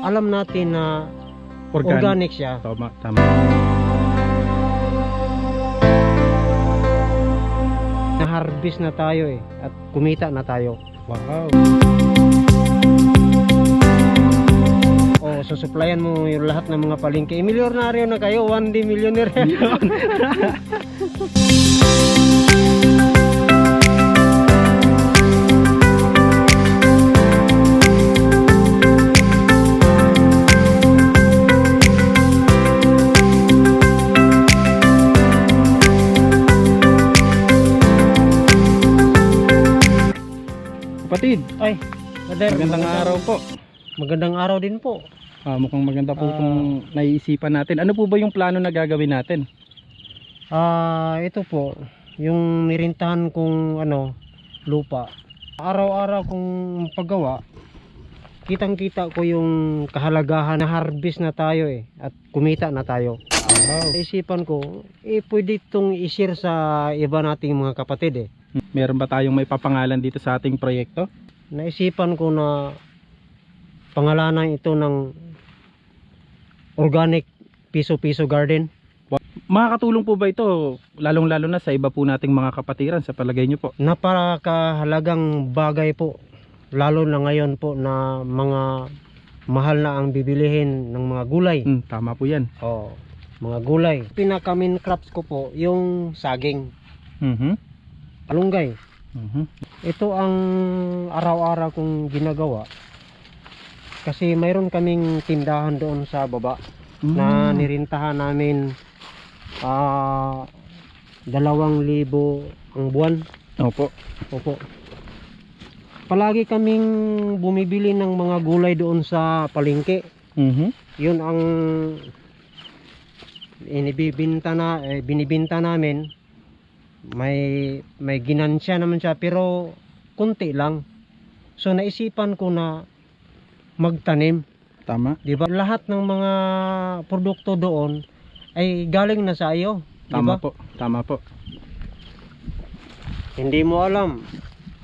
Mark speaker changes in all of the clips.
Speaker 1: alam natin na
Speaker 2: Organic.
Speaker 1: organic siya.
Speaker 2: Tama, tama.
Speaker 1: Na-harvest na tayo eh at kumita na tayo.
Speaker 2: Wow.
Speaker 1: O susuplayan mo yung lahat ng mga palengke. Milyonaryo na kayo, one day millionaire.
Speaker 2: Kapatid,
Speaker 1: Ay, Brother,
Speaker 2: magandang araw po.
Speaker 1: Magandang araw din po.
Speaker 2: Ah, mukhang maganda po
Speaker 1: Ah.
Speaker 2: itong naiisipan natin. Ano po ba yung plano na gagawin natin?
Speaker 1: Ah, ito po, yung nirintahan kong ano, lupa. Araw-araw kong paggawa, kitang-kita ko yung kahalagahan na harvest na tayo eh at kumita na tayo.
Speaker 2: Wow.
Speaker 1: Isipan ko, eh pwede itong i-share sa iba nating mga kapatid eh.
Speaker 2: Meron ba tayong may papangalan dito sa ating proyekto?
Speaker 1: Naisipan ko na pangalanan ito ng organic piso-piso garden.
Speaker 2: Makakatulong po ba ito lalong-lalo na sa iba po nating mga kapatiran sa palagay nyo po?
Speaker 1: Napakahalagang bagay po lalo na ngayon po na mga mahal na ang bibilihin ng mga gulay.
Speaker 2: Hmm, tama po yan.
Speaker 1: Oh, mga gulay. Pinaka main crops ko po yung saging,
Speaker 2: Mhm.
Speaker 1: alunggay.
Speaker 2: Mhm.
Speaker 1: Ito ang araw-araw kong ginagawa. Kasi mayroon kaming tindahan doon sa baba na
Speaker 2: Mm.
Speaker 1: nirintahan namin ah dalawang libo ang buwan.
Speaker 2: Opo.
Speaker 1: Opo. Palagi kaming bumibili ng mga gulay doon sa palengke.
Speaker 2: Mhm.
Speaker 1: Yun ang inibibinta na eh, binibinta namin. May may ginansya naman siya pero kunti lang. So naisipan ko na magtanim,
Speaker 2: Tama.
Speaker 1: 'di ba? Lahat ng mga produkto doon ay galing na sa iyo,
Speaker 2: Tama
Speaker 1: ba?
Speaker 2: po. Tama po.
Speaker 1: Hindi mo alam.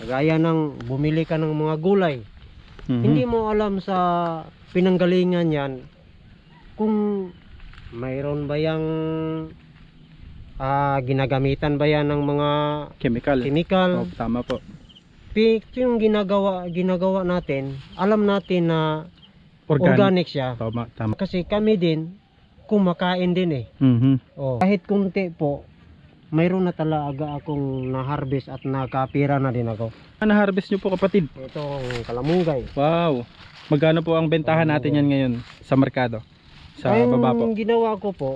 Speaker 1: Gaya ng bumili ka ng mga gulay.
Speaker 2: Mhm.
Speaker 1: Hindi mo alam sa pinanggalingan yan kung mayroon ba yung ah, ginagamitan ba yan ng mga
Speaker 2: chemical.
Speaker 1: chemical.
Speaker 2: Oh, tama po.
Speaker 1: Pi- yung ginagawa ginagawa natin, alam natin na
Speaker 2: Organic.
Speaker 1: organic siya.
Speaker 2: Tama, tama.
Speaker 1: Kasi kami din kumakain din eh.
Speaker 2: Mhm.
Speaker 1: Oh, kahit kunti po, mayroon na talaga akong na-harvest at nakapira na din ako.
Speaker 2: Ano harvest nyo po kapatid?
Speaker 1: Ito ang kalamunggay.
Speaker 2: Wow. Magkano po ang bentahan natin yan ngayon sa merkado? Sa
Speaker 1: Ang
Speaker 2: baba po.
Speaker 1: ginawa ko po,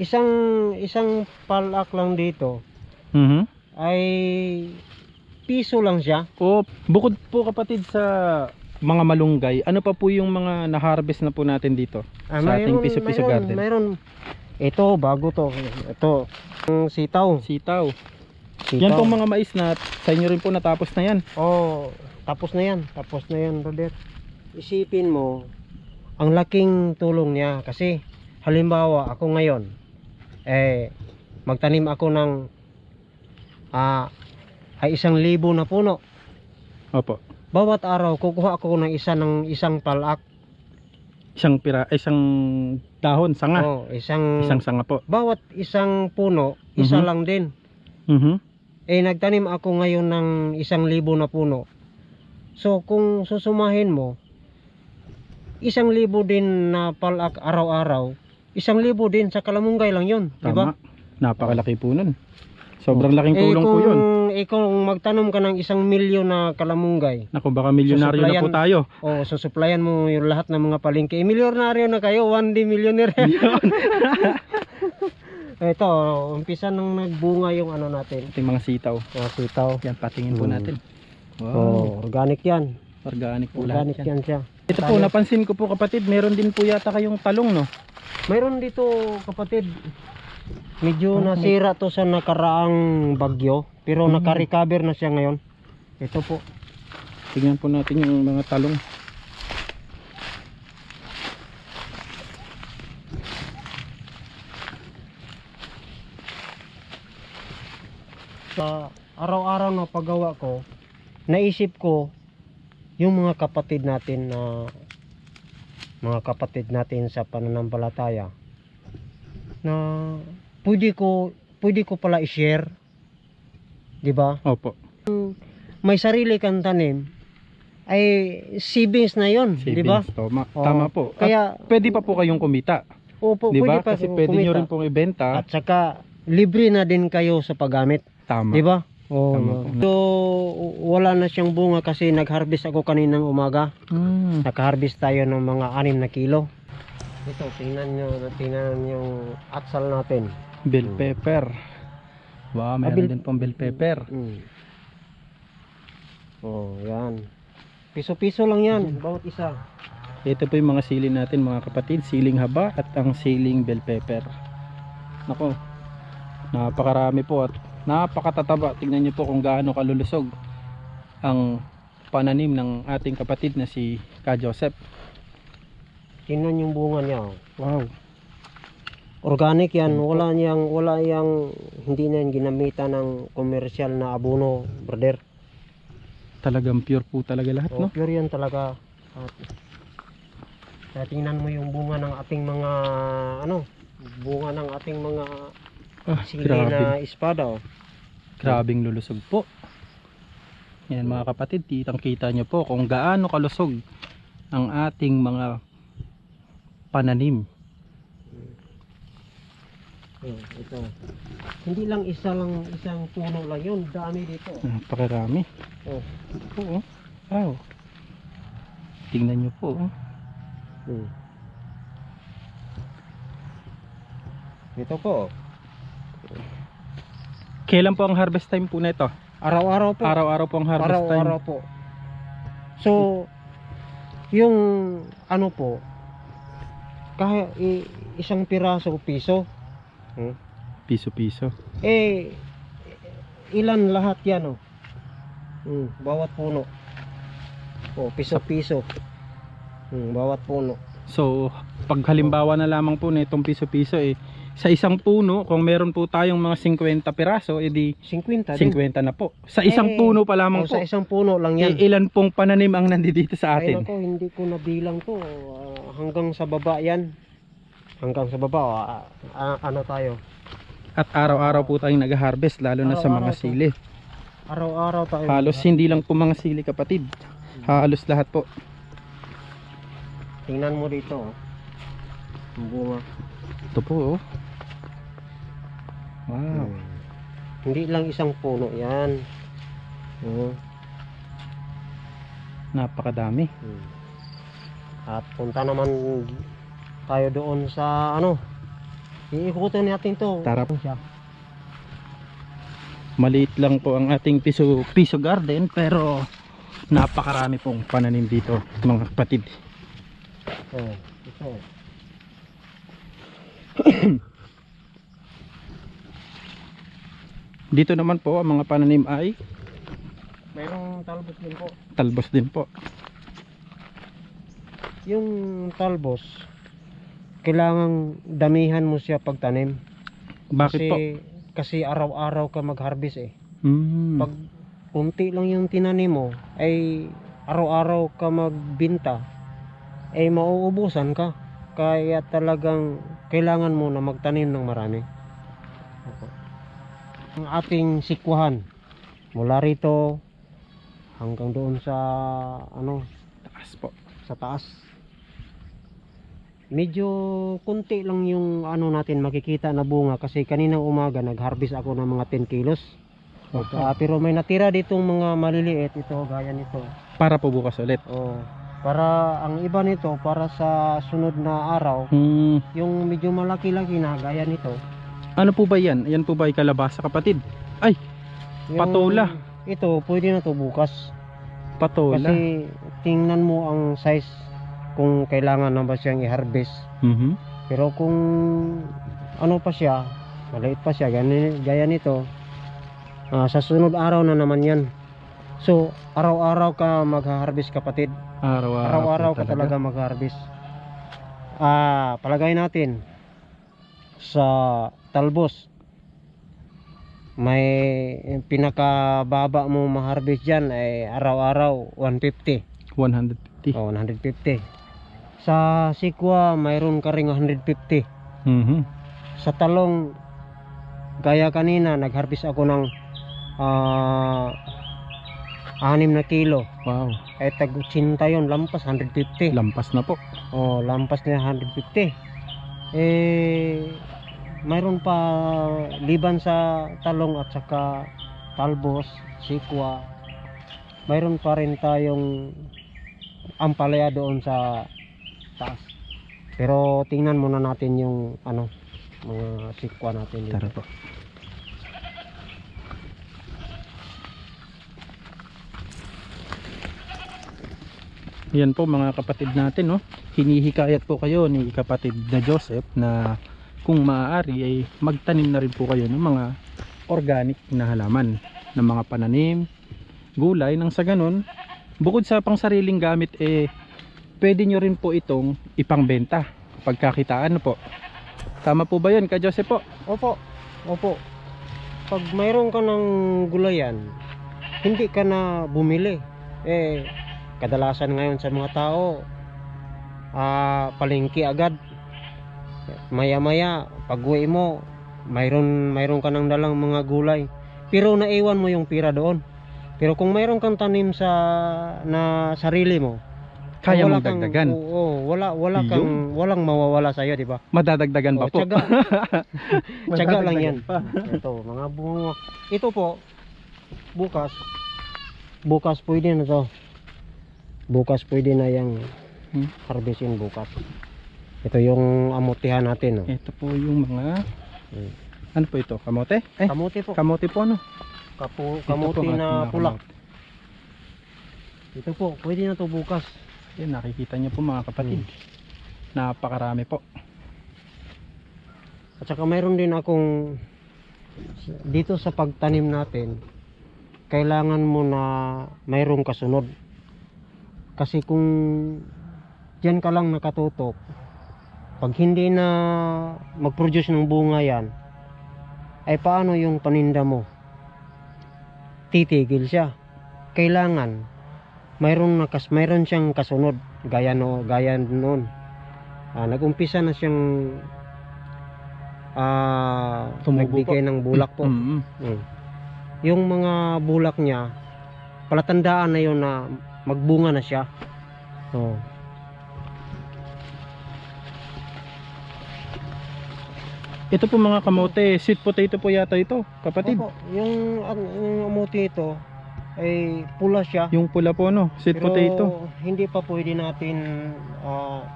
Speaker 1: isang isang palak lang dito
Speaker 2: Mhm.
Speaker 1: ay piso lang siya.
Speaker 2: O, bukod po kapatid sa mga malunggay, ano pa po yung mga na-harvest na po natin dito?
Speaker 1: Ah,
Speaker 2: Sa ating
Speaker 1: mayroon-
Speaker 2: piso-piso
Speaker 1: mayroon-
Speaker 2: garden.
Speaker 1: Mayroon. Ito, bago to. Ito, sitaw.
Speaker 2: Sitaw.
Speaker 1: sitaw.
Speaker 2: Yan pong mga mais na sa inyo rin po natapos na yan.
Speaker 1: Oh, tapos na yan. Tapos na yan, Robert. Isipin mo, ang laking tulong niya. Kasi, halimbawa, ako ngayon, eh, magtanim ako ng ah, ay isang libo na puno.
Speaker 2: Opo.
Speaker 1: Bawat araw, kukuha ako ng isa ng isang palak.
Speaker 2: Isang pira, isang dahon, sanga.
Speaker 1: Oh, isang,
Speaker 2: Isang sanga po.
Speaker 1: bawat isang puno, isa
Speaker 2: Mhm.
Speaker 1: lang din.
Speaker 2: Mhm.
Speaker 1: Eh, nagtanim ako ngayon ng isang libo na puno. So, kung susumahin mo, isang libo din na palak araw-araw, isang libo din sa kalamunggay lang yun?
Speaker 2: Tama. Napakalaki po nun. Sobrang laking
Speaker 1: Eh,
Speaker 2: tulong
Speaker 1: kung,
Speaker 2: po yun.
Speaker 1: Eh, kung magtanom ka ng isang milyon na kalamunggay,
Speaker 2: Naku, baka milyonaryo na po tayo.
Speaker 1: o susuplayan mo yung lahat ng mga palengke, eh, milyonaryo na kayo, one day millionaire. Ito, umpisa nang nagbunga yung ano natin,
Speaker 2: Ating mga sitaw.
Speaker 1: mga sitaw.
Speaker 2: Yan, patingin po
Speaker 1: Hmm.
Speaker 2: natin. Wow.
Speaker 1: Oh, organic yan.
Speaker 2: Organic po
Speaker 1: Organic
Speaker 2: lahat yan.
Speaker 1: yan siya.
Speaker 2: Ito po, napansin ko po kapatid, meron din po yata kayong talong, no?
Speaker 1: Mayroon dito kapatid. Medyo nasira to sa nakaraang bagyo. Pero
Speaker 2: Hmm.
Speaker 1: naka-recover na siya ngayon. Ito po.
Speaker 2: Tingnan po natin yung mga talong.
Speaker 1: Sa araw-araw na paggawa ko, naisip ko yung mga kapatid natin na mga kapatid natin sa pananampalataya na pwede ko pwede ko pala i-share 'di ba
Speaker 2: Opo.
Speaker 1: may sarili kang tanim ay savings na 'yon 'di ba.
Speaker 2: Tama, tama po. At
Speaker 1: kaya
Speaker 2: pwede pa po kayong kumita.
Speaker 1: opo,
Speaker 2: Di
Speaker 1: pwede
Speaker 2: ba?
Speaker 1: pa
Speaker 2: Kasi
Speaker 1: kumita.
Speaker 2: pwede nyo rin pong ibenta.
Speaker 1: at saka libre na din kayo sa paggamit
Speaker 2: Tama.
Speaker 1: Di ba?
Speaker 2: Po.
Speaker 1: So, wala na siyang bunga kasi nag-harvest ako kaninang umaga.
Speaker 2: Mm.
Speaker 1: Nag-harvest tayo ng mga 6 na kilo. Ito, tingnan nyo, tingnan yung atsal natin.
Speaker 2: Bell
Speaker 1: Mm.
Speaker 2: pepper. Wow,
Speaker 1: Ah,
Speaker 2: meron
Speaker 1: bell-
Speaker 2: din pong bell pepper.
Speaker 1: Mm. Oh, yan. Piso-piso lang yan,
Speaker 2: Mm.
Speaker 1: bawat isa.
Speaker 2: Ito po yung mga sili natin mga kapatid. Siling haba at ang siling bell pepper. Nako. Napakarami po at napakatataba. Tingnan niyo po kung gaano kalulusog ang pananim ng ating kapatid na si Ka Joseph.
Speaker 1: Tingnan yung bunga niya. oh.
Speaker 2: Wow.
Speaker 1: Organic yan, wala niyang, wala yang, hindi na yan ginamitan ng komersyal na abono, brother.
Speaker 2: Talagang pure po talaga lahat,
Speaker 1: Oh,
Speaker 2: no?
Speaker 1: pure yan talaga. At, tingnan mo yung bunga ng ating mga ano, bunga ng ating mga
Speaker 2: Ah,
Speaker 1: sili
Speaker 2: grabe.
Speaker 1: na espada. Oh.
Speaker 2: Grabing lulusog po. Yan mga kapatid, kitang kita nyo po kung gaano kalusog ang ating mga pananim.
Speaker 1: Oh, ito. Hindi lang isa lang isang puno lang yun, dami dito.
Speaker 2: Napakarami.
Speaker 1: Oh.
Speaker 2: Oo. Wow. Tingnan nyo po. oh.
Speaker 1: Hmm. Ito po.
Speaker 2: Kailan po ang harvest time po na ito?
Speaker 1: Araw-araw po.
Speaker 2: Araw-araw po ang harvest time.
Speaker 1: Araw-araw po. So, yung ano po, kahit isang piraso o piso,
Speaker 2: Piso-piso.
Speaker 1: eh, ilan lahat yan oh. Hmm, bawat puno. Oh, piso-piso. Hmm, bawat puno.
Speaker 2: So, pag halimbawa na lamang po na itong piso-piso eh, sa isang puno, kung meron po tayong mga 50 piraso, edi
Speaker 1: 50 din.
Speaker 2: 50 na po. Sa isang
Speaker 1: Eh,
Speaker 2: puno pa lamang
Speaker 1: Oh,
Speaker 2: po.
Speaker 1: sa isang puno lang yan.
Speaker 2: Eh, ilan pong pananim ang nandito sa
Speaker 1: Ay
Speaker 2: atin?
Speaker 1: nako, hindi ko nabilang to. Ah, hanggang sa baba yan. Hanggang sa baba, ah, ah, ano tayo?
Speaker 2: At araw-araw po tayong nag-harvest lalo na sa mga
Speaker 1: po.
Speaker 2: sili.
Speaker 1: Araw-araw tayo.
Speaker 2: Halos hindi lang po mga sili kapatid. Halos lahat po.
Speaker 1: Tingnan mo dito. oh. Ang bunga.
Speaker 2: Ito po oh. Wow.
Speaker 1: Hmm. Hindi lang isang puno yan. Oo.
Speaker 2: Napakadami.
Speaker 1: Hmm. At punta naman tayo doon sa ano. Iikutan natin to.
Speaker 2: Tara po.
Speaker 1: Siya.
Speaker 2: Maliit lang po ang ating piso, piso garden pero napakarami pong pananim dito mga kapatid.
Speaker 1: Oh, ito.
Speaker 2: Dito naman po ang mga pananim ay
Speaker 1: Mayroong talbos din po.
Speaker 2: talbos din po.
Speaker 1: Yung talbos, kailangan damihan mo siya pagtanim.
Speaker 2: Bakit
Speaker 1: kasi,
Speaker 2: po?
Speaker 1: Kasi araw-araw ka mag-harvest eh.
Speaker 2: Hmm.
Speaker 1: Pag kunti lang yung tinanim mo, ay araw-araw ka magbinta, ay mauubusan ka. Kaya talagang kailangan mo na magtanim ng marami. Opo. Ang ating sikwahan, mula rito hanggang doon sa ano
Speaker 2: Taas po.
Speaker 1: sa taas. Medyo kunti lang yung ano natin makikita na bunga kasi kaninang umaga nag-harvest ako ng mga 10 kilos. Ah, pero may natira ditong mga maliliit ito gaya nito.
Speaker 2: Para po bukas ulit.
Speaker 1: Oh, para ang iba nito para sa sunod na araw,
Speaker 2: Hmm.
Speaker 1: yung medyo malaki-laki na gaya nito.
Speaker 2: Ano po ba yan? Yan po ba ay kalabasa kapatid?
Speaker 1: Yung,
Speaker 2: Patola.
Speaker 1: Ito pwede na to bukas.
Speaker 2: Patola.
Speaker 1: Kasi tingnan mo ang size kung kailangan na ba siyang i-harvest.
Speaker 2: Mhm.
Speaker 1: Pero kung ano pa siya, maliit pa siya, gaya, gaya nito, ah, sa sunod araw na naman yan. So, araw-araw ka mag-harvest kapatid.
Speaker 2: Araw-araw,
Speaker 1: ka talaga mag-harvest. Ah, palagay natin sa talbos. May pinakababa mo ma-harvest diyan ay araw-araw 150
Speaker 2: 150.
Speaker 1: o 150. Sa sikwa, mayroon ka ring 150.
Speaker 2: Mhm.
Speaker 1: Sa talong, gaya kanina, nag-harvest ako ng ah 6 na kilo.
Speaker 2: Wow.
Speaker 1: Eh, tag 80 yun, lampas 150.
Speaker 2: Lampas na po.
Speaker 1: Oh, lampas na 150. Eh, mayroon pa liban sa talong at saka talbos, sikwa. Mayroon pa rin tayong ampalaya doon sa taas. Pero tingnan muna natin yung ano, mga sikwa natin dito.
Speaker 2: Tara po. Yan po mga kapatid natin no. Hinihikayat po kayo ni kapatid na Joseph na kung maaari ay magtanim na rin po kayo ng mga organic na halaman ng mga pananim, gulay nang sa ganun bukod sa pangsariling gamit eh pwede nyo rin po itong ipangbenta pagkakitaan po. Tama po ba yun ka Joseph po?
Speaker 1: Opo, opo. Pag mayroon ka ng gulayan, hindi ka na bumili. Eh, kadalasan ngayon sa mga tao, ah, palengke agad. Maya-maya, pag uwi mo, mayroon, mayroon ka ng dalang mga gulay. Pero naiwan mo yung pira doon. Pero kung mayroon kang tanim sa na sarili mo,
Speaker 2: Kaya mong
Speaker 1: kang-
Speaker 2: dagdagan.
Speaker 1: Oo, wala wala kang walang mawawala sa iyo, di ba?
Speaker 2: Madadagdagan pa po.
Speaker 1: tiyaga. Tiyaga lang yan. Ito, mga bunga. Ito po, bukas, bukas pwede na to. Bukas pwede na yung
Speaker 2: Hmm.
Speaker 1: harvestin bukas. Ito yung amutihan natin. Oh.
Speaker 2: Ito po yung mga
Speaker 1: Hmm.
Speaker 2: ano po ito? Kamote? Eh,
Speaker 1: Kamuti po.
Speaker 2: kamote po no?
Speaker 1: Kapu, kamuti
Speaker 2: po
Speaker 1: na pula.
Speaker 2: kamote.
Speaker 1: Ito po, pwede na to bukas.
Speaker 2: Yan, nakikita niyo po mga kapatid.
Speaker 1: Hmm.
Speaker 2: Napakarami po.
Speaker 1: At saka mayroon din akong dito sa pagtanim natin, kailangan mo na mayroong kasunod. Kasi kung diyan ka lang nakatutok, pag hindi na mag-produce ng bunga yan, ay paano yung paninda mo? Titigil siya. Kailangan mayroon nakas mayroon siyang kasunod gaya no gaya noon. Ah, nag-umpisa na siyang ah nagbigay ng bulak po.
Speaker 2: Mm,
Speaker 1: Mm. Yung mga bulak niya, palatandaan na yon na magbunga na siya. Oh.
Speaker 2: Ito po mga kamote, sweet potato po yata ito, kapatid.
Speaker 1: Opo, yung, ang- yung amuti ito ay pula siya.
Speaker 2: Yung pula po no, sweet
Speaker 1: pero
Speaker 2: potato.
Speaker 1: hindi pa pwede natin ah,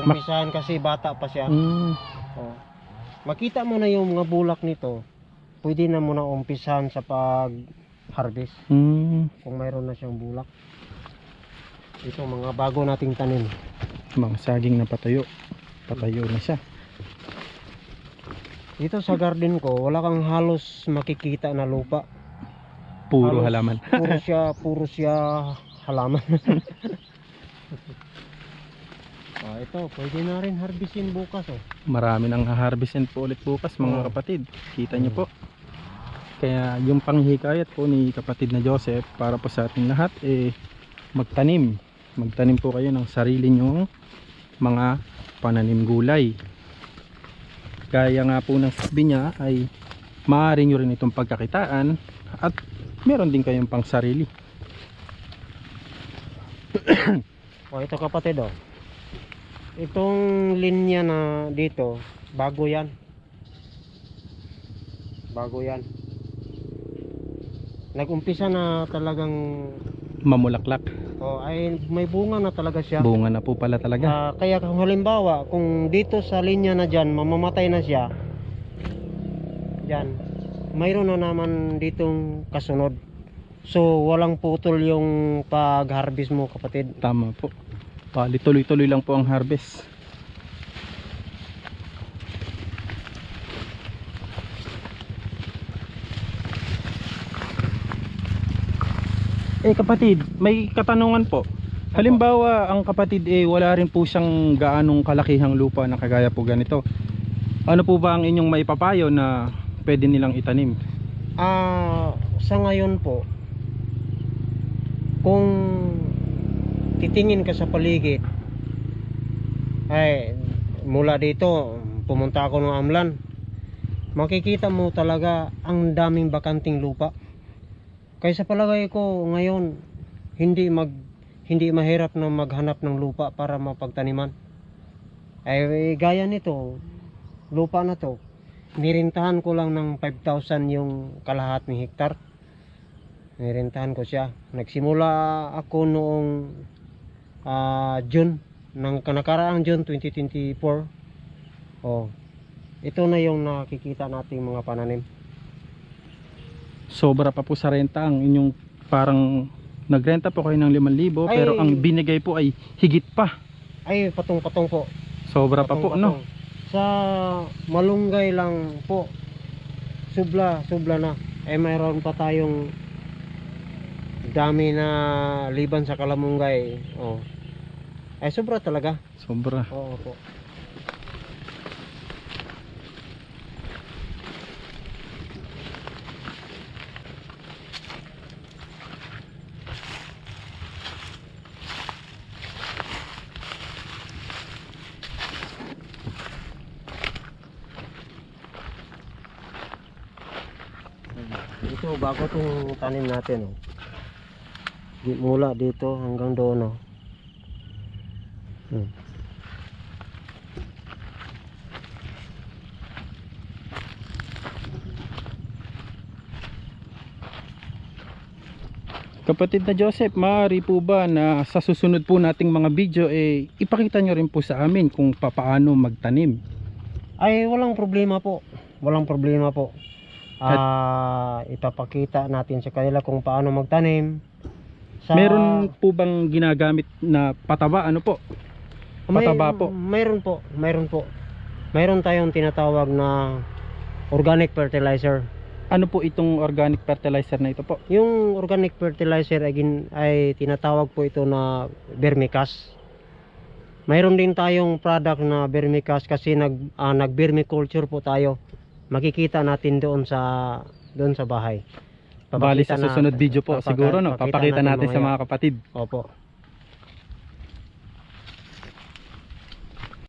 Speaker 1: umpisahan kasi bata pa siya.
Speaker 2: Mm,
Speaker 1: Oh. Makita mo na yung mga bulak nito, pwede na muna umpisahan sa pag harvest
Speaker 2: mm,
Speaker 1: kung mayroon na siyang bulak. Ito mga bago nating tanim.
Speaker 2: mga saging na patayo. Patayo na siya.
Speaker 1: Dito sa garden ko, wala kang halos makikita na lupa.
Speaker 2: Puro
Speaker 1: Halos
Speaker 2: halaman.
Speaker 1: puro siya, puro siya halaman. ah, ito, pwede na rin harvestin bukas oh.
Speaker 2: Marami nang harvestin po ulit bukas mga
Speaker 1: Oo.
Speaker 2: kapatid. Kita niyo
Speaker 1: Mm.
Speaker 2: po. Kaya yung panghikayat po ni kapatid na Joseph para po sa ating lahat eh magtanim. Magtanim po kayo ng sarili nyong mga pananim gulay. Gaya nga po ng sabi niya ay maaari nyo rin itong pagkakitaan at meron din kayong pang sarili.
Speaker 1: O ito kapatid oh. Itong linya na dito, bago yan. Bago yan. Nag-umpisa na talagang
Speaker 2: Mamulaklak.
Speaker 1: oh, ay may bunga na talaga siya.
Speaker 2: Bunga na po pala talaga.
Speaker 1: Ah, kaya kung halimbawa, kung dito sa linya na dyan, mamamatay na siya, dyan, mayroon na naman ditong kasunod. So, walang putol yung pag-harvest mo, kapatid.
Speaker 2: Tama po. Bali tuloy-tuloy lang po ang harvest. Eh kapatid, may katanungan po. Halimbawa, ang kapatid eh wala rin po siyang gaanong kalakihang lupa na kagaya po ganito. Ano po ba ang inyong maipapayo na pwede nilang itanim?
Speaker 1: Ah, sa ngayon po, kung titingin ka sa paligid, ay mula dito pumunta ako ng Amlan makikita mo talaga ang daming bakanting lupa kaysa palagay ko ngayon hindi mag hindi mahirap na maghanap ng lupa para mapagtaniman. Ay gaya nito lupa na to nirintahan ko lang ng 5,000 yung kalahating hektar. Nirintahan ko siya. Nagsimula ako noong ah, June ng kanakaraang June 2024 oh ito na yung nakikita nating mga pananim
Speaker 2: Sobra pa po sa renta ang inyong parang nagrenta po kayo ng 5,000 pero ang binigay po ay higit pa.
Speaker 1: ay patong-patong po.
Speaker 2: Sobra pa po no.
Speaker 1: Sa malunggay lang po subla subla na. Eh mayroon pa tayong dami na liban sa kalamunggay. Oh. Ay sobra talaga.
Speaker 2: Sobra.
Speaker 1: oo po Ito bago tong tanim natin oh. Mula dito hanggang doon oh. Hmm.
Speaker 2: Kapatid na Joseph, maaari po ba na sa susunod po nating mga video eh ipakita nyo rin po sa amin kung papaano magtanim.
Speaker 1: Ay walang problema po. Walang problema po. Ah, ipapakita natin sa kanila kung paano magtanim. Sa,
Speaker 2: Meron po bang ginagamit na pataba ano po?
Speaker 1: May-
Speaker 2: pataba po?
Speaker 1: Mayroon po, mayroon po. Mayroon tayong tinatawag na organic fertilizer.
Speaker 2: Ano po itong organic fertilizer na ito po?
Speaker 1: Yung organic fertilizer ay, ay tinatawag po ito na vermicast. Mayroon din tayong product na vermicast kasi nag ah, nag-vermiculture po tayo. Makikita natin doon sa doon sa bahay.
Speaker 2: Bali sa susunod video po
Speaker 1: papaka-
Speaker 2: siguro no,
Speaker 1: papakita
Speaker 2: papakita natin sa mga kapatid.
Speaker 1: Opo.